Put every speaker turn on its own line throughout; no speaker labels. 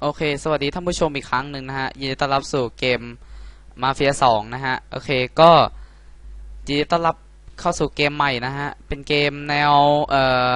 โอเค สวัสดีท่านผู้ชมอีกครั้งหนึ่งนะฮะ ยินดีต้อนรับสู่เกมมาเฟียสองนะฮะ โอเค ก็ยินดีต้อนรับเข้าสู่เกมใหม่นะฮะ เป็นเกมแนว เอ่อ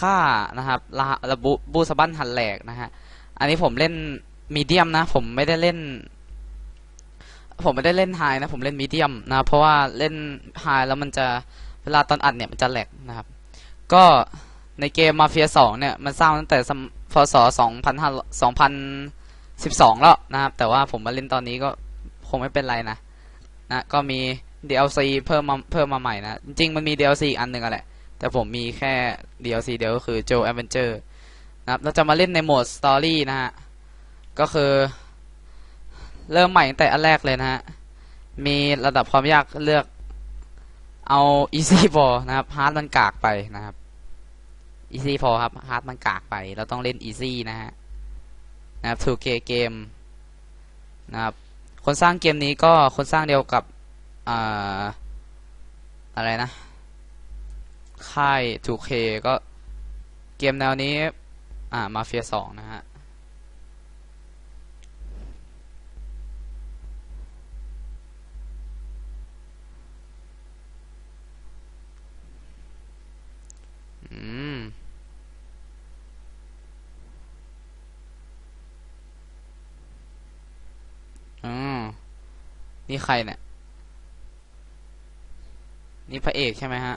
ฆ่านะครับระระบุบูสบั้นหันแหลกนะฮะ อันนี้ผมเล่นมีเดียมนะ ผมไม่ได้เล่น ผมไม่ได้เล่นไฮนะ ผมเล่นมีเดียมนะ เพราะว่าเล่นไฮแล้วมันจะ เวลาตอนอัดเนี่ยมันจะแหลกนะครับ ก็ ในเกมมาเฟียสองเนี่ย มันสร้างตั้งแต่สมพศสองพันห้าสองพันสิบสองแล้วนะครับ แต่ว่าผมมาเล่นตอนนี้ก็คงไม่เป็นไรนะนะก็มี DLC เพิ่มมาเพิ่มมาใหม่นะ จริงมันมี DLC อีกอันหนึ่งอะแหละ แต่ผมมีแค่ DLC เดียวก็คือ Joe Adventure นะครับเราจะมาเล่นในโหมด Story นะฮะ ก็คือ เริ่มใหม่ตั้งแต่อันแรกเลยนะฮะ มีระดับความยากเลือกเอา Easy พอนะครับ Hard มันกากไปนะครับ อีซี่พอครับฮาร์ดมันกากไป เราต้องเล่นอีซี่นะฮะนะครับ 2K เกมนะครับคนสร้างเกมนี้ก็คนสร้างเดียวกับออะไรนะ ค่าย 2K ก็เกมแนวนี้ อ่ามาเฟียสองนะฮะ อืม อ๋อ นี่ใครเนี่ย นี่พระเอกใช่ไหมฮะ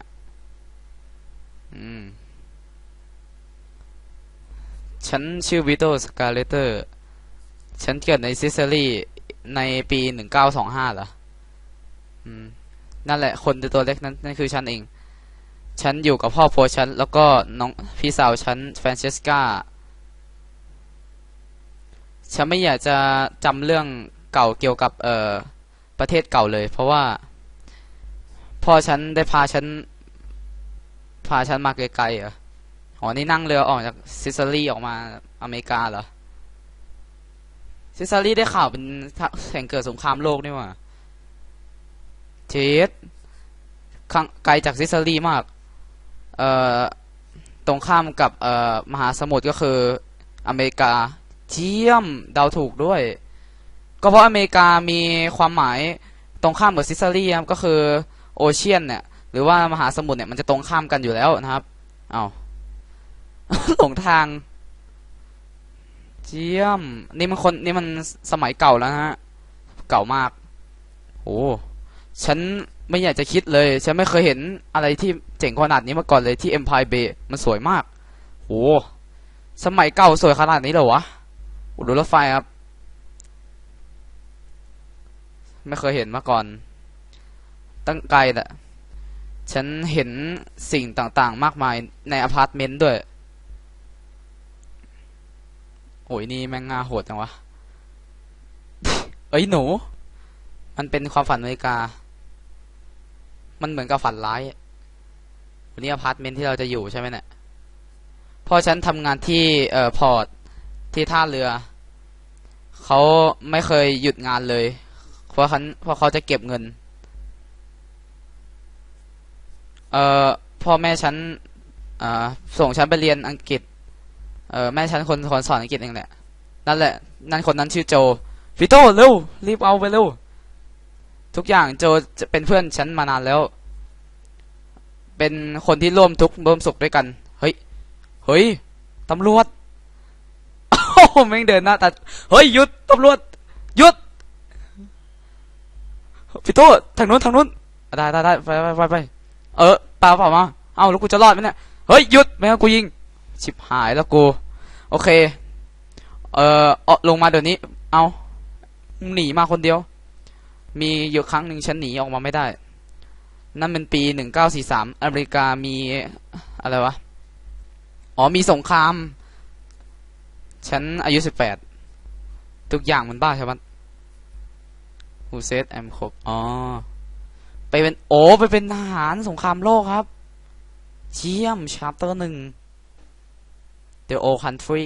อืม ฉันชื่อวิโตสกาเลเตอร์ ฉันเกิดในซิซิลีในปีหนึ่งเก้าสองห้าเหรอ อืม นั่นแหละ คนตัวเล็กนั้นนั่นคือฉันเอง ฉันอยู่กับพ่อพัวฉัน แล้วก็น้องพี่สาวฉันแฟรนเชสกาฉันไม่อยากจะจำเรื่องเก่าเกี่ยวกับ เอ่อ ประเทศเก่าเลย เพราะว่าพ่อฉันได้พาฉันพาฉันมาไกลๆเหรออ๋อนี่นั่งเรือออกจากซิซิลีออกมาอเมริกาเหรอซิซิลีได้ข่าวเป็นแห่งเกิดสงครามโลกนี่หว่าเจดไกลจากซิซิลีมาก เอ่อตรงข้ามกับเอ่อมหาสมุทรก็คืออเมริกาเจียมเดาถูกด้วย ก็เพราะอเมริกามีความหมายตรงข้ามกับซิซิลีครับก็คือโอเชียนเนี่ย หรือว่ามหาสมุทรเนี่ยมันจะตรงข้ามกันอยู่แล้วนะครับ เอาหลงทาง เจียม นี่มันคนนี่มันสมัยเก่าแล้วนะฮะ เก่ามากโอ้ฉันไม่อยากจะคิดเลย ฉันไม่เคยเห็นอะไรที่เจ๋งขนาดนี้มาก่อนเลยที่ Empire Bay มันสวยมากโอ้สมัยเก่าสวยขนาดนี้เหรอวะดูรถไฟครับ ไม่เคยเห็นมาก่อน ตั้งไกลแหละฉันเห็นสิ่งต่างๆ มากมายในอพาร์ตเมนต์ด้วย โอ้ยนี่แม่งง่าโหดจังวะ เอ้ยหนู มันเป็นความฝันอเมริกา มันเหมือนกับฝันร้ายวันนี้อพาร์ตเมนต์ที่เราจะอยู่ใช่ไหมเนี่ย พอฉันทำงานที่เอ่อพอร์ตที่ท่าเรือ เขาไม่เคยหยุดงานเลย ราะเขาเพราะเขาจะเก็บเงิน เอ่อพ่อแม่ฉันอ่าส่งฉันไปเรียนอังกฤษ เอ่อแม่ฉันคนคนสอนอังกฤษเองแหละ นั่นแหละ นั่นคนนั้นชื่อโจฟิโต้เร็วรีบเอาไปเร็วทุกอย่างโจจะเป็นเพื่อนฉันมานานแล้ว เป็นคนที่ร่วมทุกข์ร่วมสุขด้วยกัน เฮ้ย เฮ้ย ตำรวจโอ้แม่งเดินหน้าตัด เฮ้ยหยุดตำรวจ หยุด ฟิโต้ทางนู้นทางนู้นได้ได้ได้ไปไปไปไปเออปล่าเปล่ามาเอ้าแล้วกูจะรอดไหมเนี่ยเฮ้ยหยุดไม่งั้นกูยิงชิบหายแล้วกูโอเค เออเอลงมาเดี๋ยวนี้ เอาหนีมาคนเดียว มีอยู่ครั้งหนึ่งฉันหนีออกมาไม่ได้ นั่นเป็นปีหนึ่งเก้าสี่สามอเมริกามีอะไรวะ อ๋อมีสงคราม ฉันอายุสิบแปดทุกอย่างมันบ้าใช่ไหม Who said I'm ครบอ๋อ ไปเป็น โอ้ ไปเป็นทหารสงครามโลกครับ เชี่ยมชาร์เตอร์หนึ่ง The Old Country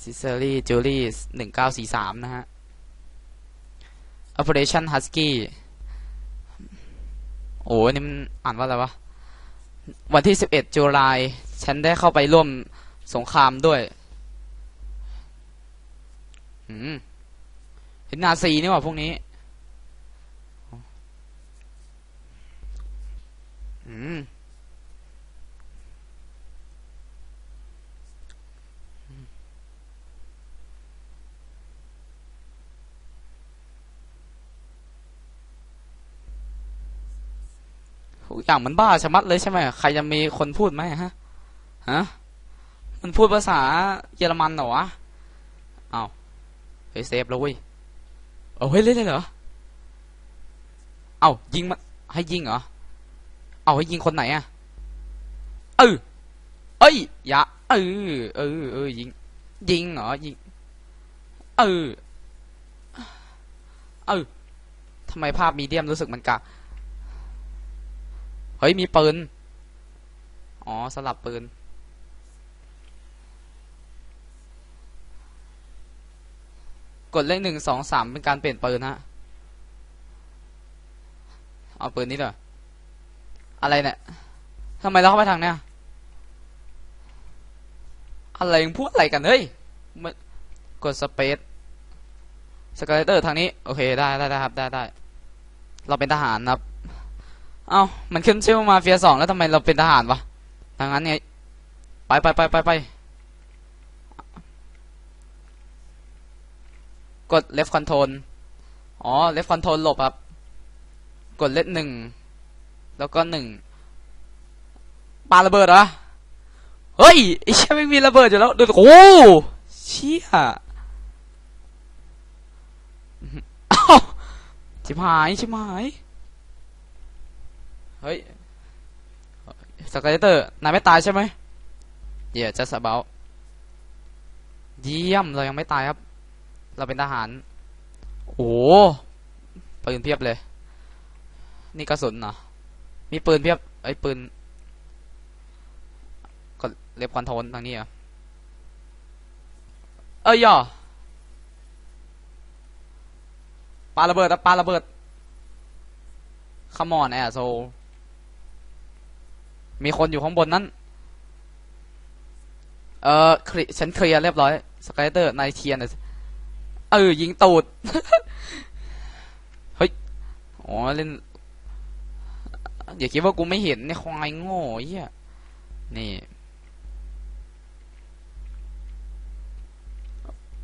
ซิเซอรี่จูลี่หนึ่งเก้าสี่สามนะฮะ Operation Husky โอ้นี่มันอ่านว่าอะไรวะ วันที่สิบเอ็ดจุลาย ฉันได้เข้าไปร่วมสงครามด้วย อืม เห็นนาซีนี่หว่าพวกนี้อืมทุกอย่างมันบ้าชะมัดเลยใช่ไหมใครจะมีคนพูดไหมฮะฮะมันพูดภาษาเยอรมันเหรอวะอ้าวเฮ้ยเซฟแล้วเว้ย เอาเฮ้ยเล่นเลยเหรอ เอายิงมันให้ยิงเหรอ เอาให้ยิงคนไหนอะเออเอ้ยอย่าเออเออเออยิง ยิงเหรอยิง เออ เออทำไมภาพมีเดียมรู้สึกมันกากเฮ้ยมีปืน อ๋อสลับปืน กดเลขหนึ่งสองสามเป็นการเปลี่ยนปืนฮะเอาปืนนี้เหรออะไรเนี่ยทำไมเราเข้าไปทางเนี้ยอะไรมึงพูดอะไรกันเฮ้ยมันกดสเปซสกาเลเตอร์ทางนี้โอเคได้ได้ได้ครับได้ได้เราเป็นทหารครับเอ้ามันขึ้นชื่อว่ามาเฟียสองแล้วทำไมเราเป็นทหารวะทางนั้นไงไปไปไปไปไป กด left control อ๋อ left control หลบครับ กดเลขหนึ่ง แล้วก็หนึ่งปาระเบิดเหรอ เฮ้ยไอ้เชี่ยไม่มีระเบิดอยู่แล้วดูโอ้เชี่ยชิบหายชิบหาย เฮ้ยสกายเตอร์นายไม่ตายใช่ไหมเดี๋ยวจะสบาเยี่ยมเรายังไม่ตายครับ เราเป็นทหาร โอ้ปืนเพียบเลย นี่กระสุนเหรอ มีปืนเพียบ ไอ้ยปืนก็เล็บคอนโทรลทางนี้เหรอเอ้ยย่อปาระเบิดอะปาระเบิด Come on แอร์โซมีคนอยู่ข้างบนนั้น เออคลิฉันเคลียร์เรียบร้อย สกายเตอร์นายเทียน เออ ยิงตูด เฮ้ย อ๋อ เล่น อย่าคิดว่ากูไม่เห็นในควายโง่เหี้ย นี่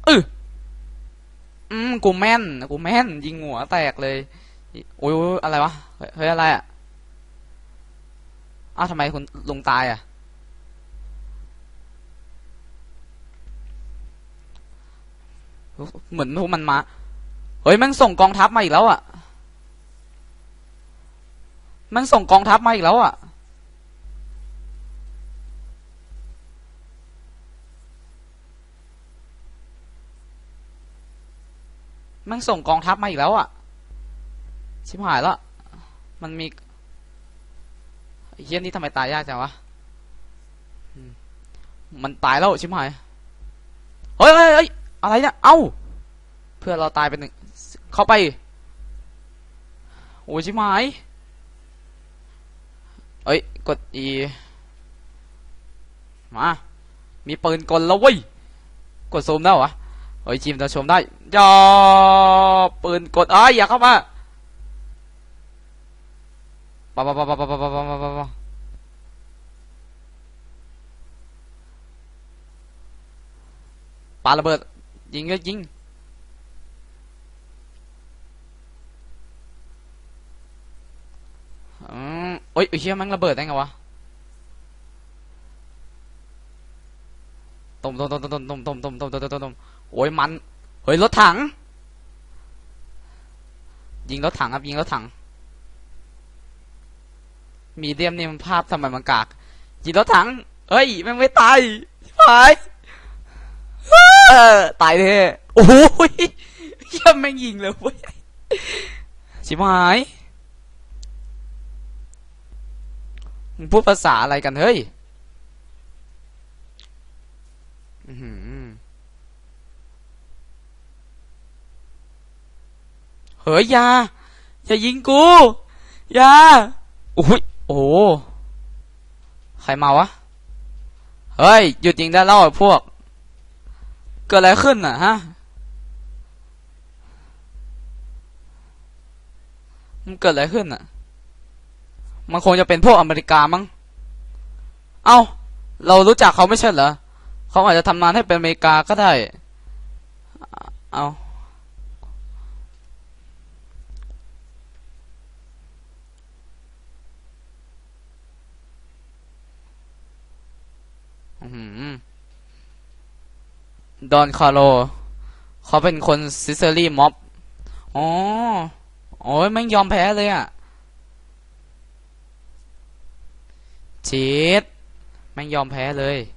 เอออืม กูแม่น กูแม่น ยิงหัวแตกเลย โอ้ยอะไรวะ เฮ้ย อะไรอะ อ้าวทำไมคุณลงตายอะ เหมือนพวกมันมา เฮ้ย มันส่งกองทัพมาอีกแล้วอะ มันส่งกองทัพมาอีกแล้วอะ มันส่งกองทัพมาอีกแล้วอะ ชิบหายแล้วมันมีไอ้เฮี้ยนี่ทำไมตายยากจังวะอืมมันตายแล้วชิบหาย เฮ้ยเฮ้ยเฮ้ย อะไรเนี่ย เอ้า เพื่อนเราตายไปหนึ่ง เข้าไป โอ้ยชิบหายเอ้ย กด E มา มีปืนกลแล้วเว้ย กดซูมได้เหรอวะเฮ้ยจิมจะชมได้ยอปืนกดเอ้ยอย่าเข้ามาปะปะปะปะปะปะปะปะปะปะปะปาระเบิด ยิงก็ยิงอืมโอ้ยไอ้เชี่ยมันระเบิดได้ไงวะต้มต้มต้มต้มต้มต้มต้มต้มต้มต้มต้มต้มโอ้ยมันเฮ้ยรถถัง ยิงรถถังครับยิงรถถัง มีเดียมนี่มันภาพทำไมมันกากยิงรถถังเฮ้ยม่งไม่ตายหาย ออ ตายเลยโอ้ยเหี้ยังแม่งยิงเลยเว้ยชิบหายมึงพูดภาษาอะไรกันเฮ้ยเฮ้ยยาอย่ายิงกูยาอุ้ยโอ้โหใครมาวะ เฮ้ย หยุดยิงได้แล้วไอ้พวก กิดอะไรขึ้นน่ะฮะ มันเกิดอะไรขึ้นน่ะ มันคงจะเป็นพวกอเมริกามั้ง เอ้า เรารู้จักเขาไม่ใช่เหรอ เขาอาจจะทำงานให้เป็นอเมริกาก็ได้ เอาอื้อหือ ดอนคาร์โลเขาเป็นคนซิเซอรี่ม็อบ อ๋อ โอ้ยไม่ยอมแพ้เลยอะชีดไม่ยอมแพ้เลย